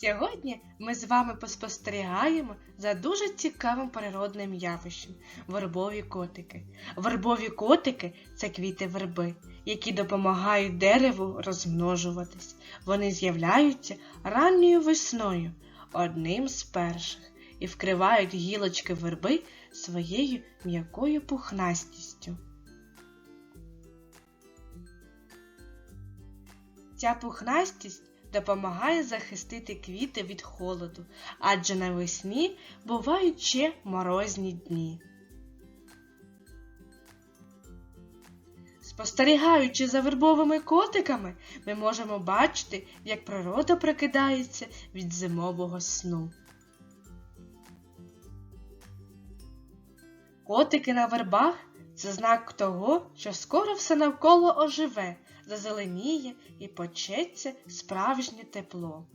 Сьогодні ми з вами поспостерігаємо за дуже цікавим природним явищем вербові котики. Вербові котики це квіти верби, які допомагають дереву розмножуватись. Вони з'являються ранньою весною, одним з перших, і вкривають гілочки верби своєю м'якою пухнастістю. Ця пухнастість допомагає захистити квіти від холоду, адже навесні бувають ще морозні дні. Спостерігаючи за вербовими котиками, ми можемо бачити, як природа прокидається від зимового сну. Котики на вербах це знак того, що скоро все навколо оживе, зазеленіє і почеться справжнє тепло.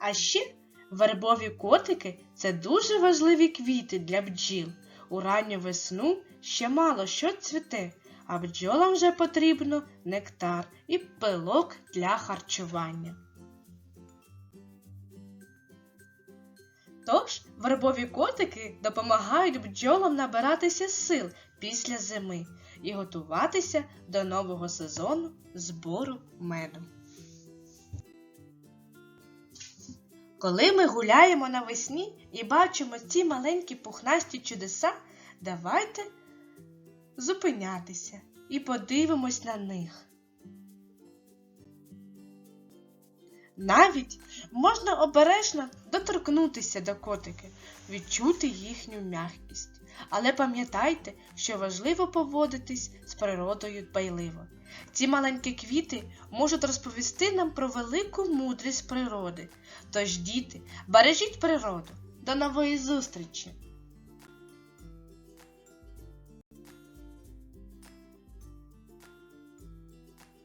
А ще вербові котики це дуже важливі квіти для бджіл. У ранню весну ще мало що цвіте, а бджолам вже потрібно нектар і пилок для харчування. Тож вербові котики допомагають бджолам набиратися сил після зими і готуватися до нового сезону збору меду. Коли ми гуляємо навесні і бачимо ці маленькі пухнасті чудеса, давайте зупинятися і подивимось на них. Навіть можна обережно доторкнутися до котики, відчути їхню м'якість. Але пам'ятайте, що важливо поводитись з природою дбайливо. Ці маленькі квіти можуть розповісти нам про велику мудрість природи. Тож, діти, бережіть природу. До нової зустрічі!